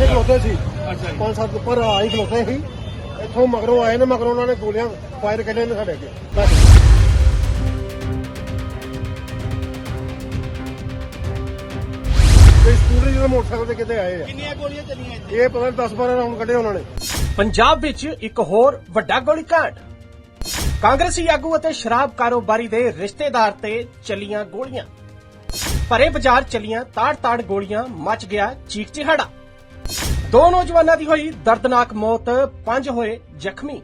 ਇੱਥੇ ਖਲੋਤੇ ਸੀ। ਅੱਛਾ ਪੰਜ ਸੱਤ ਪਰ ਆਈ ਖਲੋਤੇ ਸੀ। ਇੱਥੋਂ ਮਗਰੋਂ ਆਏ ਨੇ ਮਗਰੋਂ ਉਹਨਾਂ ਨੇ ਗੋਲੀਆਂ ਫਾਇਰ ਕੱਢੇ ਨੇ ਸਾਡੇ ਅੱਗੇ। ਸਾਡੇ ਤੇ ਸਕੂਟਰ ਜਿਹੜਾ ਮੋਟਰਸਾਈਕਲ ਤੇ ਕਿਤੇ ਆਏ ਆ। ਕਿੰਨੀਆਂ ਗੋਲੀਆਂ ਚੱਲੀਆਂ ਇੱਥੇ? ਇਹ ਪਤਾ ਨਹੀਂ 10 12 ਰਾਉਂਡ ਕੱਢੇ ਉਹਨਾਂ ਨੇ। ਪੰਜਾਬ ਵਿੱਚ ਇੱਕ ਹੋਰ ਵੱਡਾ ਗੋਲੀकांड ਕਾਂਗਰਸੀ ਆਗੂ ਅਤੇ ਸ਼ਰਾਬ ਕਾਰੋਬਾਰੀ ਦੇ ਰਿਸ਼ਤੇਦਾਰ ਤੇ ਚੱਲੀਆਂ ਗੋਲੀਆਂ। ਭਰੇ ਬਾਜ਼ਾਰ ਚੱਲੀਆਂ ਤਾੜ-ਤਾੜ ਗੋਲੀਆਂ ਮਚ ਗਿਆ ਚੀਕ ਚਿਹਾੜਾ ਦੋ ਨੌਜਵਾਨਾਂ ਦੀ ਹੋਈ ਦਰਦਨਾਕ ਮੌਤ ਪੰਜ ਹੋਏ ਜ਼ਖਮੀ।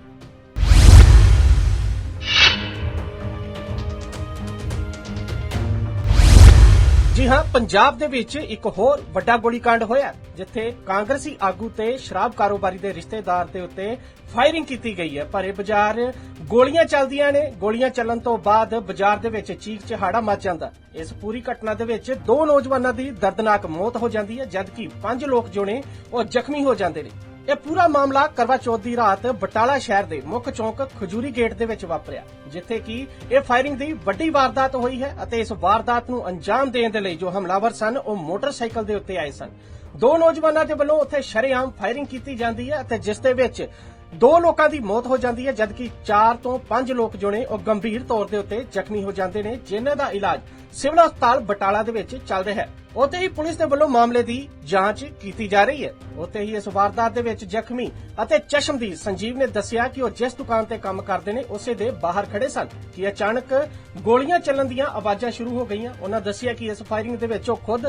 ਜੀ ਹਾਂ, ਪੰਜਾਬ ਦੇ ਵਿੱਚ ਇੱਕ ਹੋਰ ਵੱਡਾ ਗੋਲੀकांड ਹੋਇਆ, ਜਿੱਥੇ ਕਾਂਗਰਸੀ ਆਗੂ ਤੇ ਸ਼ਰਾਬ ਕਾਰੋਬਾਰੀ ਦੇ ਰਿਸ਼ਤੇਦਾਰ ਦੇ ਉੱਤੇ ਫਾਇਰਿੰਗ ਕੀਤੀ ਗਈ ਹੈ। ਭਰੇ ਬਾਜ਼ਾਰ ਗੋਲੀਆਂ ਚੱਲਦੀਆਂ ਨੇ। ਗੋਲੀਆਂ ਚੱਲਣ ਤੋਂ ਬਾਅਦ ਬਾਜ਼ਾਰ ਦੇ ਵਿੱਚ ਚੀਖ ਚਿਹਾੜਾ ਮਚ ਜਾਂਦਾ। ਇਸ ਪੂਰੀ ਘਟਨਾ ਦੇ ਵਿੱਚ ਦੋ ਨੌਜਵਾਨਾਂ ਦੀ ਦਰਦਨਾਕ ਮੌਤ ਹੋ ਜਾਂਦੀ ਹੈ, ਜਦਕਿ ਪੰਜ ਲੋਕ ਜੋ ਨੇ ਉਹ ਜ਼ਖਮੀ ਹੋ ਜਾਂਦੇ ਨੇ। ਇਹ ਪੂਰਾ ਮਾਮਲਾ ਕਰਵਾ ਚੌਥ ਦੀ ਰਾਤ ਬਟਾਲਾ ਸ਼ਹਿਰ ਦੇ ਮੁੱਖ ਚੌਂਕ ਖਜੂਰੀ ਗੇਟ ਦੇ ਵਿੱਚ ਵਾਪਰਿਆ, ਜਿੱਥੇ ਕਿ ਇਹ ਫਾਇਰਿੰਗ ਦੀ ਵੱਡੀ ਵਾਰਦਾਤ ਹੋਈ ਹੈ ਅਤੇ ਇਸ ਵਾਰਦਾਤ ਨੂੰ ਅੰਜਾਮ ਦੇਣ ਦੇ ਲਈ ਜੋ ਹਮਲਾਵਰ ਸਨ, ਉਹ ਮੋਟਰਸਾਈਕਲ ਦੇ ਉੱਤੇ ਆਏ ਸਨ। ਦੋ ਨੌਜਵਾਨਾਂ ਦੇ ਵੱਲੋਂ ਉੱਥੇ ਸ਼ਰੇਆਮ ਫਾਇਰਿੰਗ ਕੀਤੀ ਜਾਂਦੀ ਹੈ ਅਤੇ ਜਿਸ ਦੇ ਵਿੱਚ ਦੋ ਲੋਕਾਂ ਦੀ ਮੌਤ ਹੋ ਜਾਂਦੀ ਹੈ, ਜਦਕਿ 4 ਤੋਂ 5 ਲੋਕ ਜੋ ਨੇ ਉਹ ਗੰਭੀਰ ਤੌਰ ਦੇ ਉੱਤੇ ਜ਼ਖਮੀ ਹੋ ਜਾਂਦੇ ਨੇ, ਜਿਨ੍ਹਾਂ ਦਾ ਇਲਾਜ ਸਿਵਲ ਹਸਪਤਾਲ ਬਟਾਲਾ ਦੇ ਵਿੱਚ ਚੱਲ ਰਿਹਾ ਹੈ। ਉੱਥੇ ਹੀ ਪੁਲਿਸ ਦੇ ਵੱਲੋਂ ਮਾਮਲੇ ਦੀ ਜਾਂਚ ਕੀਤੀ ਜਾ ਰਹੀ ਹੈ। ਉੱਥੇ ਹੀ ਇਸ ਵਾਰਦਾਤ ਦੇ ਵਿੱਚ ਜ਼ਖਮੀ ਅਤੇ ਚਸ਼ਮਦੀਦ ਸੰਜੀਵ ਨੇ ਦੱਸਿਆ ਕਿ ਉਹ ਜਿਸ ਦੁਕਾਨ ਤੇ ਕੰਮ ਕਰਦੇ ਨੇ, ਉਸੇ ਦੇ ਬਾਹਰ ਖੜੇ ਸਨ ਕਿ ਅਚਾਨਕ ਗੋਲੀਆਂ ਚੱਲਣ ਦੀਆਂ ਆਵਾਜ਼ਾਂ ਸ਼ੁਰੂ ਹੋ ਗਈਆਂ। ਉਹਨਾਂ ਦੱਸਿਆ ਕਿ ਇਸ ਫਾਇਰਿੰਗ ਦੇ ਵਿੱਚ ਉਹ ਖੁਦ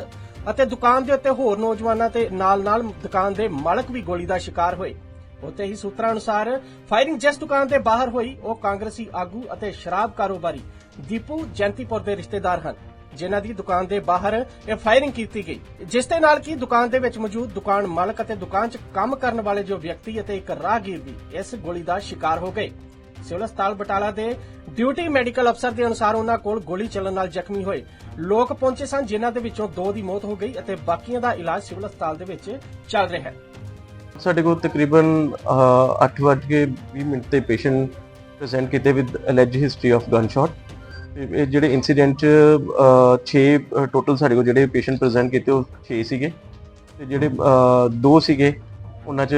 ਅਤੇ ਦੁਕਾਨ ਦੇ ਉੱਤੇ ਹੋਰ ਨੌਜਵਾਨਾਂ ਤੇ ਨਾਲ-ਨਾਲ ਦੁਕਾਨ ਦੇ ਮਾਲਕ ਵੀ ਗੋਲੀ ਦਾ ਸ਼ਿਕਾਰ ਹੋਏ। ਉੱਥੇ ਹੀ ਸੂਤਰਾਂ ਅਨੁਸਾਰ ਫਾਇਰਿੰਗ ਜਿਸ ਦੁਕਾਨ ਦੇ ਬਾਹਰ ਹੋਈ, ਉਹ ਕਾਂਗਰਸੀ ਆਗੂ ਅਤੇ ਸ਼ਰਾਬ ਕਾਰੋਬਾਰੀ ਦੀਪੂ ਜੈਂਤੀਪੁਰ ਦੇ ਰਿਸ਼ਤੇਦਾਰ ਹਨ, ਜਿਨ੍ਹਾਂ ਦੀ ਦੁਕਾਨ ਦੇ ਬਾਹਰ ਇਹ ਫਾਇਰਿੰਗ ਕੀਤੀ ਗਈ। ਜਿਸ ਦੇ ਨਾਲ ਕਿ ਦੁਕਾਨ ਦੇ ਵਿੱਚ ਮੌਜੂਦ ਦੁਕਾਨ ਮਾਲਕ ਅਤੇ ਦੁਕਾਨ 'ਚ ਕੰਮ ਕਰਨ ਵਾਲੇ ਜੋ ਵਿਅਕਤੀ ਅਤੇ ਇੱਕ ਰਾਹਗੀਰ ਵੀ ਇਸ ਗੋਲੀ ਦਾ ਸ਼ਿਕਾਰ ਹੋ ਗਏ। ਸਿਵਲ ਹਸਪਤਾਲ ਬਟਾਲਾ ਦੇ ਡਿਊਟੀ ਮੈਡੀਕਲ ਅਫਸਰ ਦੇ ਅਨੁਸਾਰ ਉਹਨਾਂ ਕੋਲ ਗੋਲੀ ਚੱਲਣ ਨਾਲ ਜ਼ਖਮੀ ਹੋਏ ਲੋਕ ਪਹੁੰਚੇ ਸਨ, ਜਿਨ੍ਹਾਂ ਦੇ ਵਿੱਚੋਂ ਦੋ ਦੀ ਮੌਤ ਹੋ ਗਈ ਅਤੇ ਬਾਕੀਆਂ ਦਾ ਇਲਾਜ ਸਿਵਲ ਹਸਪਤਾਲ ਦੇ ਵਿੱਚ ਚੱਲ ਰਿਹਾ ਹੈ। ਸਾਡੇ ਕੋਲ ਤਕਰੀਬਨ 8:20 ਮਿੰਟ ਤੇ ਪੇਸ਼ੈਂਟ ਪ੍ਰੈਜ਼ੈਂਟ ਕੀਤੇ with alleged history of gunshot ਇਹ ਜਿਹੜੇ ਇਨਸੀਡੈਂਟ 6 ਟੋਟਲ ਸਾਡੇ ਕੋਲ ਜਿਹੜੇ ਪੇਸ਼ੈਂਟ ਪ੍ਰੈਜ਼ੈਂਟ ਕੀਤੇ, ਉਹ 6 ਸੀਗੇ। ਤੇ ਜਿਹੜੇ ਦੋ ਸੀਗੇ, ਉਹਨਾਂ 'ਚ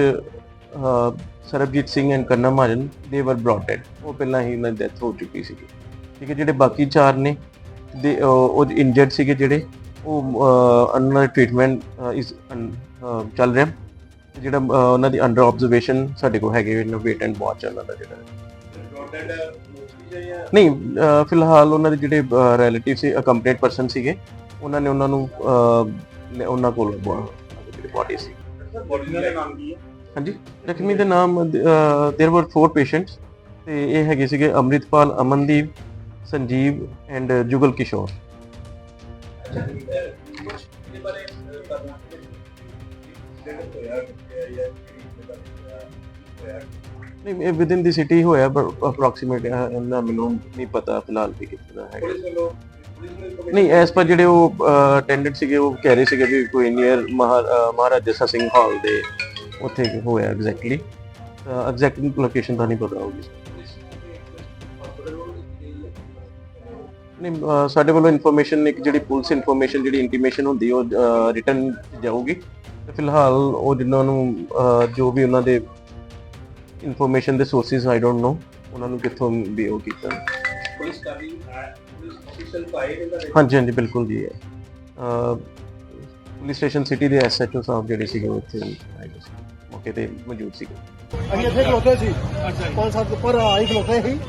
ਸਰਬਜੀਤ ਸਿੰਘ ਐਂਡ ਕੰਨਾ ਮਹਾਜਨ ਦੇ ਵਰ ਬ੍ਰੌਟ ਉਹ ਪਹਿਲਾਂ ਹੀ ਉਹਨਾਂ ਦੀ ਡੈਥ ਹੋ ਚੁੱਕੀ ਸੀਗੀ। ਠੀਕ ਹੈ, ਜਿਹੜੇ ਬਾਕੀ ਚਾਰ ਨੇ, ਦੇ ਉਹ ਇੰਜਰਡ ਸੀਗੇ ਜਿਹੜੇ, ਉਹ ਅੰਡਰ ਟ੍ਰੀਟਮੈਂਟ ਇਸ ਚੱਲ ਰਿਹਾ। ਜਿਹੜਾ ਅਹ, ਉਹਨਾਂ ਦੀ ਅੰਡਰ ਆਬਜ਼ਰਵੇਸ਼ਨ ਸਾਡੇ ਕੋਲ ਹੈਗੇ ਨੇ ਵੇਟ ਐਂਡ ਵਾਚ ਉਹਨਾਂ ਦਾ ਜਿਹੜਾ ਨਹੀਂ ਅਹ, ਫਿਲਹਾਲ ਉਹਨਾਂ ਦੇ ਜਿਹੜੇ ਰਿਲੇਟਿਵ ਸੀ ਅਕੰਪਲੀਟ ਪਰਸਨ ਸੀਗੇ ਉਹਨਾਂ ਨੇ ਉਹਨਾਂ ਨੂੰ ਅਹ, ਲੈ- ਉਹਨਾਂ ਕੋਲ ਜਿਹੜੀ ਬੋਡੀ ਸੀ ਹਾਂਜੀ ਜ਼ਖਮੀ ਦੇ ਨਾਮ देयर वर 4 ਪੇਸ਼ੈਂਟਸ ਤੇ ਇਹ ਹੈਗੇ ਸੀਗੇ ਅੰਮ੍ਰਿਤਪਾਲ ਅਮਨਦੀਪ ਸੰਜੀਵ ਐਂਡ ਜੁਗਲ ਕਿਸ਼ੋਰ ਨਹੀਂ, ਇਹ ਵਿਦਿਨ ਦੀ ਸਿਟੀ ਹੋਇਆ, ਪਰ ਅਪਰੋਕਸੀਮੇਟ ਇਹਨਾਂ ਮੈਨੂੰ ਨਹੀਂ ਪਤਾ ਫਿਲਹਾਲ ਵੀ ਕਿੱਥੇ ਦਾ ਹੈ ਨਹੀਂ ਐਸ ਪਰ ਜਿਹੜੇ ਉਹ ਅਟੈਂਡੈਂਟ ਸੀਗੇ, ਉਹ ਕਹਿ ਰਹੇ ਸੀਗੇ ਵੀ ਕੋਈ ਨੀਅਰ ਮਹਾਰਾਜਾ ਜੱਸਾ ਸਿੰਘ ਹਾਲ ਦੇ ਉੱਥੇ ਹੋਇਆ ਐਗਜ਼ੈਕਟਲੀ ਐਗਜ਼ੈਕਟ ਲੋਕੇਸ਼ਨ ਤਾਂ ਨਹੀਂ ਪਤਾ ਹੋਊਗੀ। ਨਹੀਂ ਸਾਡੇ ਵੱਲੋਂ ਇਨਫੋਰਮੇਸ਼ਨ ਇੱਕ ਜਿਹੜੀ ਪੁਲਿਸ ਇਨਫੋਰਮੇਸ਼ਨ ਜਿਹੜੀ ਇੰਟੀਮੇਸ਼ਨ ਹੁੰਦੀ, ਉਹ ਰਿਟਰਨ ਜਾਊਗੀ। ਤੇ ਫਿਲਹਾਲ ਉਹ ਜਿਨ੍ਹਾਂ ਨੂੰ ਅਹ, ਜੋ ਵੀ ਉਹਨਾਂ ਦੇ ਇਨਫੋਰਮੇਸ਼ਨ ਦੇ ਸੋਰਸਿਸ ਆਈ ਡੋਨਟ ਨੋ ਉਹਨਾਂ ਨੂੰ ਕਿੱਥੋਂ ਵੀ ਉਹ ਕੀਤਾ। ਪੁਲਿਸ ਹੈ ਪੁਲਿਸ ਪਾਏ ਹਾਂਜੀ ਹਾਂਜੀ ਬਿਲਕੁਲ ਜੀ। ਅਹ, ਪੁਲਿਸ ਸਟੇਸ਼ਨ ਸਿਟੀ ਦੇ ਐਸਐਚਓ ਸਾਹਿਬ ਜਿਹੜੇ ਸੀਗੇ ਉਹ ਇੱਥੇ ਆਏ ਹੋਏ ਸੀ, ਮੌਕੇ ਤੇ ਮੌਜੂਦ ਸੀਗੇ। ਅਸੀਂ ਇੱਥੇ ਖਲੋਤੇ ਸੀ। ਪੰਜ ਸੱਤ ਪਰ ਆਈ ਖਲੋਤੇ ਸੀ।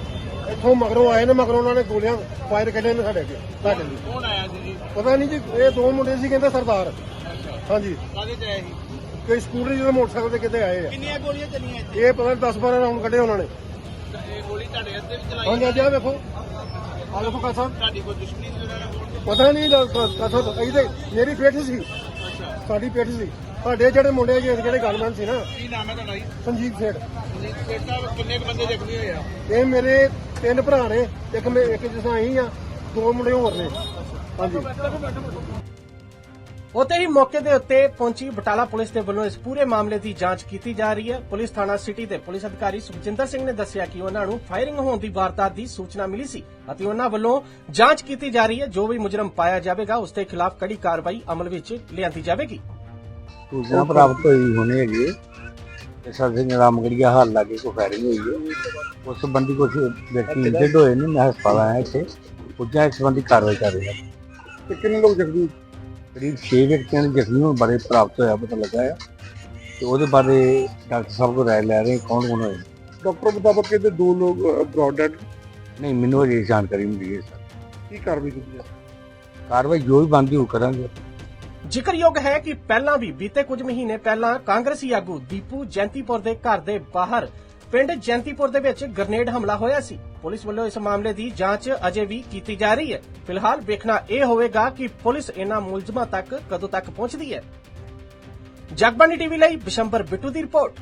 ਇੱਥੋਂ ਮਗਰੋਂ ਆਏ ਨੇ ਮਗਰੋਂ ਉਹਨਾਂ ਨੇ ਗੋਲੀਆਂ ਫਾਇਰ ਕੱਢੇ ਨੇ ਸਾਡੇ ਅੱਗੇ ਸਾਡੇ ਲਈ। ਕੌਣ ਆਇਆ ਸੀ ਜੀ? ਪਤਾ ਨਹੀਂ ਜੀ ਇਹ ਦੋ ਮੁੰਡੇ ਸੀ ਕਹਿੰਦੇ ਸਰਦਾਰ। ਹਾਂਜੀ। ਕਾਹਦੇ ਚ ਆਇਆ ਸੀ? ਕੋਈ ਸਕੂਟਰ ਜਿਹੜਾ ਮੋਟਰਸਾਈਕਲ ਤੇ ਕਿਤੇ ਆਏ ਆ। ਕਿੰਨੀਆਂ ਗੋਲੀਆਂ ਚੱਲੀਆਂ ਇੱਥੇ? ਇਹ ਪਤਾ ਨਹੀਂ 10 12 ਰਾਉਂਡ ਕੱਢੇ ਉਹਨਾਂ ਨੇ। ਇਹ ਗੋਲੀ ਤੁਹਾਡੇ ਅੱਧੇ ਵੀ ਚਲਾਈ ਹਾਂਜੀ ਆ ਵੇਖੋ। ਆ ਵੇਖੋ ਕਾ ਸਾਹਿਬ। ਤੁਹਾਡੀ ਕੋਈ ਦੁਸ਼ਮਣੀ ਨਾਲ? ਹੋਣ ਪਤਾ ਨਹੀਂ ਕਥਾ ਇਹਦੇ ਮੇਰੀ ਪੇਠ ਸੀ। ਅੱਛਾ। ਸਾਡੀ ਪੇਠ ਸੀ। ਸਾਡੇ ਜਿਹੜੇ ਮੁੰਡੇ ਜਿਹੜੇ ਜਿਹੜੇ ਗਨਮੈਨ ਸੀ ਨਾ ਕੀ ਨਾਮ ਹੈ ਤੁਹਾਡਾ ਜੀ? ਸੰਜੀਤ ਸੇਠ। ਜੀ ਬੇਟਾ ਕਿੰਨੇ ਕੁ ਬੰਦੇ ਜ਼ਖਮੀ ਹੋਏ ਆ? ਇਹ ਮੇਰੇ ਤਿੰਨ ਭਰਾ ਨੇ। ਇੱਕ ਮੇ ਇੱਕ ਜਿਸਾਂ ਹੀ ਆ ਦੋ ਮੁੰਡੇ ਹੋਰ ਨੇ। ਹਾਂਜੀ। ਉੱਥੇ ਹੀ ਮੌਕੇ ਦੇ ਉੱਤੇ ਪਹੁੰਚੀ ਬਟਾਲਾ ਪੁਲਿਸ ਦੇ ਵੱਲੋਂ ਇਸ ਪੂਰੇ ਮਾਮਲੇ ਦੀ ਜਾਂਚ ਕੀਤੀ ਜਾ ਰਹੀ ਹੈ। ਪੁਲਿਸ ਥਾਣਾ ਸਿਟੀ ਦੇ ਪੁਲਿਸ ਅਧਿਕਾਰੀ ਸੁਖਜਿੰਦਰ ਸਿੰਘ ਨੇ ਦੱਸਿਆ ਕਿ ਉਹਨਾਂ ਨੂੰ ਫਾਇਰਿੰਗ ਹੋਣ ਦੀ ਵਾਰਦਾਤ ਦੀ ਸੂਚਨਾ ਮਿਲੀ ਸੀ ਅਤੇ ਉਹਨਾਂ ਵੱਲੋਂ ਜਾਂਚ ਕੀਤੀ ਜਾ ਰਹੀ ਹੈ। ਜੋ ਵੀ ਮੁਜਰਮ ਪਾਇਆ ਜਾਵੇਗਾ ਉਸ ਦੇ ਖਿਲਾਫ ਕੜੀ ਕਾਰਵਾਈ ਅਮਲ ਵਿੱਚ ਲਿਆਂਦੀ ਜਾਵੇਗੀ। ਸੂਚਨਾ ਪ੍ਰਾਪਤ ਹੋਈ ਹੋਣੀ ਹੈਗੀ ਹੈ। ਕਿ ਸਰ ਸਿੰਘ ਰਾਮਗੜੀਆ ਹਾਲ ਲਾਗੇ ਕੋ ਫਾਇਰਿੰਗ ਹੋਈ ਹੈ। ਉਸ ਸੰਬੰਧੀ ਕੁਝ ਵਿਅਕਤੀ ਇੰਜਰਡ ਹੋਏ ਨੇ ਮੈਂ ਹਸਪਤਾਲ ਆਇਆ ਇੱਥੇ। ਪੁੱਜਾ ਇਸ ਸੰਬੰਧੀ ਕਾਰਵਾਈ ਕਰ ਰਿਹਾ ਤੇ ਕਿੰਨੇ ਲੋਕ ਜ਼ਖਮੀ? ਕਰੀਬ 6 ਵਿਅਕਤੀਆਂ ਦੇ ਜ਼ਖਮੀ ਹੋਣ ਬਾਰੇ ਪ੍ਰਾਪਤ ਹੋਇਆ ਪਤਾ ਲੱਗਾ ਹੈ ਤੇ ਉਹਦੇ ਬਾਰੇ ਡਾਕਟਰ ਸਾਹਿਬ ਕੋਲ ਰਾਏ ਲੈ ਰਹੇ ਕੌਣ ਕੌਣ ਹੋਏ। ਡਾਕਟਰ ਮੁਤਾਬਕ ਕਹਿੰਦੇ ਦੋ ਲੋਕ ਬ੍ਰੌਡ ਡੈਡ ਨਹੀਂ ਮੈਨੂੰ ਅਜੇ ਜਾਣਕਾਰੀ ਮਿਲੀ ਹੈ ਸਰ। ਕੀ ਕਾਰਵਾਈ ਕੀਤੀ ਹੈ? ਕਾਰਵਾਈ ਜੋ ਵੀ ਬਣਦੀ ਉਹ ਕਰਾਂਗੇ। ਜ਼ਿਕਰਯੋਗ ਹੈ ਕਿ ਪਹਿਲਾਂ ਵੀ ਬੀਤੇ ਕੁਝ ਮਹੀਨੇ ਪਹਿਲਾਂ ਕਾਂਗਰਸੀ ਆਗੂ ਦੀਪੂ ਜੈਂਤੀਪੁਰ ਦੇ ਘਰ ਦੇ ਬਾਹਰ ਪਿੰਡ ਜੈਂਤੀਪੁਰ ਦੇ ਵਿੱਚ ਗ੍ਰਨੇਡ ਹਮਲਾ ਹੋਇਆ ਸੀ। ਪੁਲਿਸ ਵੱਲੋਂ ਇਸ ਮਾਮਲੇ ਦੀ ਜਾਂਚ ਅਜੇ ਵੀ ਕੀਤੀ ਜਾ ਰਹੀ ਹੈ। ਫਿਲਹਾਲ ਵੇਖਣਾ ਇਹ ਹੋਵੇਗਾ ਕਿ ਪੁਲਿਸ ਇਹਨਾਂ ਮੁਲਜ਼ਮਾਂ ਤੱਕ ਕਦੋਂ ਤੱਕ ਪਹੁੰਚਦੀ ਹੈ। ਜਗਬਾਨੀ ਟੀਵੀ ਲਈ ਬਿਸ਼ੰਬਰ ਬਿੱਟੂ ਦੀ ਰਿਪੋਰਟ।